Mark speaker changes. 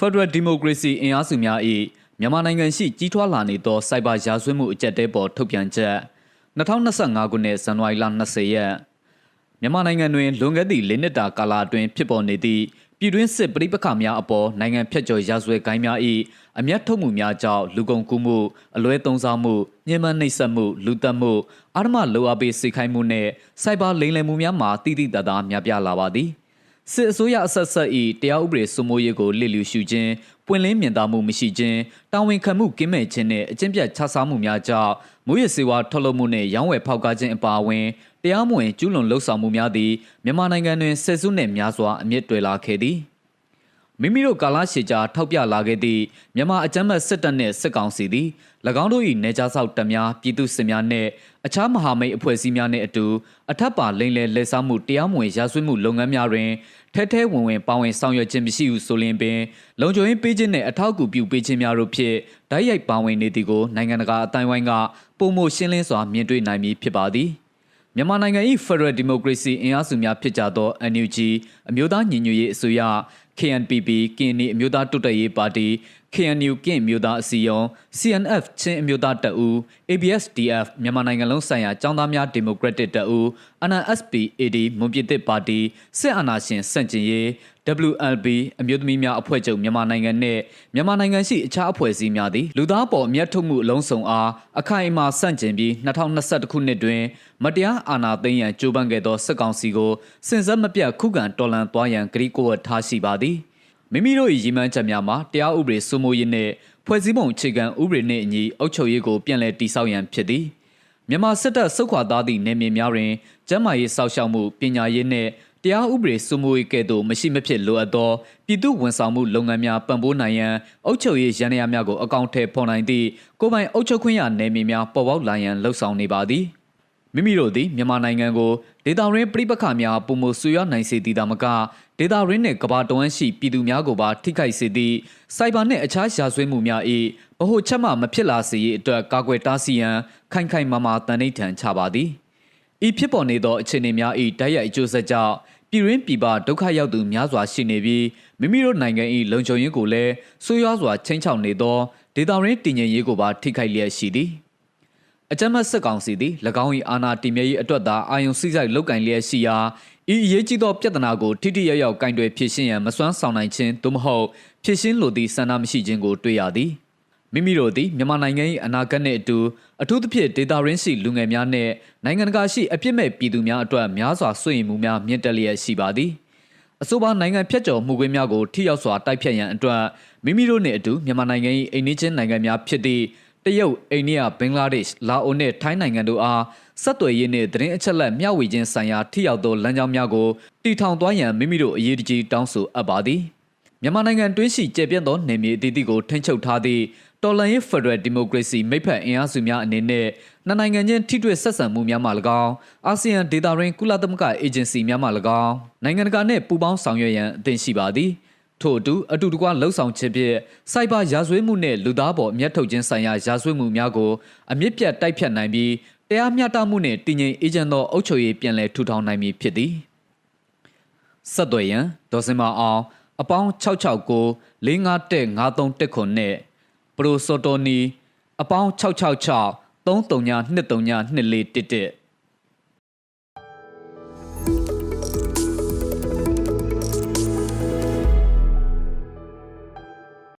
Speaker 1: Federal Democracy အင်အားစုများ၏မြန်မာနိုင်ငံရှိကြီးထွားလာနေသောစိုက်ဘာရာဇဝတ်မှုအကြက်တဲပေါ်ထုတ်ပြန်ချက်2025ခုနှစ်ဇန်နဝါရီလ20ရက်မြန်မာနိုင်ငံတွင်လွန်ခဲ့သည့်၄နှစ်တာကာလအတွင်းဖြစ်ပေါ်နေသည့်ပြည်တွင်းစစ်ပဋိပက္ခများအပေါ်နိုင်ငံဖြတ်ကျော်ရာဇဝတ်ကိုင်းများ၏အမျက်ထုတ်မှုများကြောင့်လူကုန်ကူးမှုအလွဲသုံးစားမှုညှဉ်းပန်းနှိပ်စက်မှုလူတက်မှုအာဓမလိုအပ်ပေးစိတ်ခိုင်းမှုနှင့်စိုက်ဘာလိမ်လည်မှုများမှာတိတိတတ်တာများပြားလာပါသည် စစ်အစိုးရအဆက်ဆက်၏တရားဥပဒေစိုးမိုးရေးကိုလစ်လျူရှုခြင်းပွင့်လင်းမြင်သာမှုမရှိခြင်းတာဝန်ခံမှုကင်းမဲ့ခြင်းနှင့်အကျင့်ပြတ်ခြစားမှုများကြောင့်မူရစေဝါထုတ်လုပ်မှုနှင့်ရောင်းဝယ်ဖောက်ကားခြင်းအပါအဝင်တရားမဝင်ကျူးလွန်လှုပ်ဆောင်မှုများသည်မြန်မာနိုင်ငံတွင်ဆယ်စုနှစ်များစွာအမြင့်တွယ်လာခဲ့သည် မိမိတို့ကာလရှည်ကြာထောက်ပြလာခဲ့သည့်မြန်မာအကြမ်းဖက်စစ်တပ်နှင့်စစ်ကောင်စီသည်၎င်းတို့၏နေကြားဆောက်တပ်များပြည်သူစစ်များနှင့်အခြားမဟာမိတ်အဖွဲ့အစည်းများနှင့်အတူအထက်ပါလိမ့်လည်လက်စားမှုတရားမဝင်ရာဇဝတ်မှုလုပ်ငန်းများတွင်ထဲထဲဝင်ဝင်ပါဝင်ဆောင်ရွက်ခြင်းမရှိဟုဆိုလျင်ပင်လုံခြုံရေးပေးခြင်းနှင့်အထောက်အကူပြုပေးခြင်းများတို့ဖြင့်ဓာတ်ရိုက်ပါဝင်နေသည်ကိုနိုင်ငံတကာအတိုင်းဝိုင်းကပုံမရှင်းလင်းစွာမြင်တွေ့နိုင်မည်ဖြစ်ပါသည်မြန်မာနိုင်ငံ၏ဖက်ဒရယ်ဒီမိုကရေစီအင်အားစုများဖြစ်ကြသော NUG အမျိုးသားညီညွတ်ရေးအစိုးရ KNPP ကရင်နီအမျိုးသားတိုးတက်ရေးပါတီ KNU ကင့်အမျိုးသားအစည်းအရုံး CNF ချင်းအမျိုးသားတပ်ဦး ABSDF မြန်မာနိုင်ငံလုံးဆိုင်ရာចောင်းသားများဒီမိုကရက်တစ်တပ်ဦး NNSP AD မွန်ပြည်သစ်ပါတီစစ်အာဏာရှင်စန့်ကျင်ရေး WLB အမျိုးသမီးများအဖွဲ့ချုပ်မြန်မာနိုင်ငံနဲ့မြန်မာနိုင်ငံရှိအခြားအဖွဲ့အစည်းများသည်လူသားပေါ်အမျက်ထုတ်မှုအလုံးစုံအားအခိုင်အမာစန့်ကျင်ပြီး2021ခုနှစ်တွင် မတရားအာဏာသိမ်းရန်ကြိုးပမ်းခဲ့သောစစ်ကောင်စီကိုစင်စက်မပြတ်ခုခံတော်လှန်သွားရန်ကြေကိုဝတ်ထားရှိပါသည် မိမိတို့၏ရည်မှန်းချက်များမှာတရားဥပဒေစိုးမိုးရေးနှင့်ဖွဲ့စည်းပုံအခြေခံဥပဒေနှင့်အညီအုပ်ချုပ်ရေးကိုပြန်လည်တည်ဆောက်ရန်ဖြစ်သည်မြန်မာစစ်တပ်စုခွာသားသည့်နေမြေများတွင်ကျန်းမာရေးစောင့်ရှောက်မှုပညာရေးနှင့်တရားဥပဒေစိုးမိုးရေးကဲ့သို့မရှိမဖြစ်လိုအပ်သောပြည်သူဝန်ဆောင်မှုလုပ်ငန်းများပံ့ပိုးနိုင်ရန်အုပ်ချုပ်ရေးရန်ရာများကိုအကောင့်ထဲဖော်နိုင်သည့်ကိုယ်ပိုင်အုပ်ချုပ်ခွင့်ရနယ်မြေများပေါ်ပေါက်လာရန်လှုံ့ဆော်နေပါသည် မိမိတို့သည်မြန်မာနိုင်ငံကိုဒေတာရင်းပြိပခါများပုံမဆူရနိုင်စေသည်သာမကဒေတာရင်းနှင့်ကဘာတဝမ်းရှိပြည်သူများကိုပါထိခိုက်စေသည့်စိုက်ဘာနှင့်အခြားရာဇဝတ်မှုများ၏ဗဟုချက်မှမဖြစ်လာစေရေးအတွက်ကာကွယ်တားဆီးရန်ခိုင်ခိုင်မာမာတန်ဋိဌာန်ချပါသည်ဤဖြစ်ပေါ်နေသောအခြေအနေများ၏တိုက်ရိုက်အကျိုးဆက်ကြောင့်ပြည်ရင်းပြည်ပဒုက္ခရောက်သူများစွာရှိနေပြီးမိမိတို့နိုင်ငံ၏လုံခြုံရေးကိုလည်းဆိုးရွားစွာချင်းချောက်နေသောဒေတာရင်းတည်ငြိမ်ရေးကိုပါထိခိုက်လျက်ရှိသည် အကြမ်းဖက်စစ်ကောင်စီသည်၎င်း၏အာဏာတည်မြဲရေးအတွက်သာအာယုံစိစိုက်လုတ်ကင်လျက်ရှိရာဤအရေးကြီးသောပြဿနာကိုထိထိရောက်ရောက်ကင်တွယ်ဖြေရှင်းရန်မစွမ်းဆောင်နိုင်ခြင်းသို့မဟုတ်ဖြေရှင်းလိုသည့်ဆန္ဒမရှိခြင်းကိုတွေ့ရသည်မိမိတို့သည်မြန်မာနိုင်ငံ၏အနာဂတ်နှင့်အတူအထူးသဖြင့်ဒေတာရင်းရှိလူငယ်များနှင့်နိုင်ငံတကာရှိအပြစ်မဲ့ပြည်သူများအတွက်များစွာဆွေးနွေးမှုများမြင့်တက်လျက်ရှိပါသည်အဆိုပါနိုင်ငံဖြတ်ကျော်မှုခွင့်များကိုထိရောက်စွာတိုက်ဖြတ်ရန်အတွက်မိမိတို့နှင့်အတူမြန်မာနိုင်ငံ၏အိမ်နီးချင်းနိုင်ငံများဖြစ်သည့် တရုတ်အိန္ဒိယဘင်္ဂလားဒေ့ရှ်လာအိုနှင့်ထိုင်းနိုင်ငံတို့အားဆက်သွယ်ရေးနှင့်သတင်းအချက်အလက်မျှဝေခြင်းဆိုင်ရာထိရောက်သောလမ်းကြောင်းများကိုတည်ထောင်သွားရန်မိမိတို့အရေးတကြီးတောင်းဆိုအပ်ပါသည်မြန်မာနိုင်ငံတွင်းရှိကျေပြန့်သောနေမြေအသီးသီးကိုထိန်းချုပ်ထားသည့်တော်လှန်ရေးဖက်ဒရယ်ဒီမိုကရေစီမိဖက်အင်အားစုများအနေနဲ့နှစ်နိုင်ငံချင်းထိတွေ့ဆက်ဆံမှုများမှ၎င်းအာဆီယံဒေသရင်းကုလသမဂ္ဂအေဂျင်စီများမှ၎င်းနိုင်ငံတကာနှင့်ပူးပေါင်းဆောင်ရွက်ရန်အသင့်ရှိပါသည် ထို့အတူအတူတကွလှုပ်ဆောင်ခြင်းဖြင့်စိုက်ဘာရာဇဝတ်မှုနှင့်လူသားပေါ်အမျက်ထုတ်ခြင်းဆိုင်ရာရာဇဝတ်မှုများကိုအမြင့်ပြတ်တိုက်ဖြတ်နိုင်ပြီးတရားမျှတမှုနှင့်တည်ငြိမ်အေးချမ်းသောအုပ်ချုပ်ရေးပြန်လည်ထူထောင်နိုင်မည်ဖြစ်သည်ဆက်သွယ်ရန်ဒေါ်စင်မအောင်အပေါင်း669 551 53ခုနဲ့ပရိုဆိုတိုနီအပေါင်း666 339 232411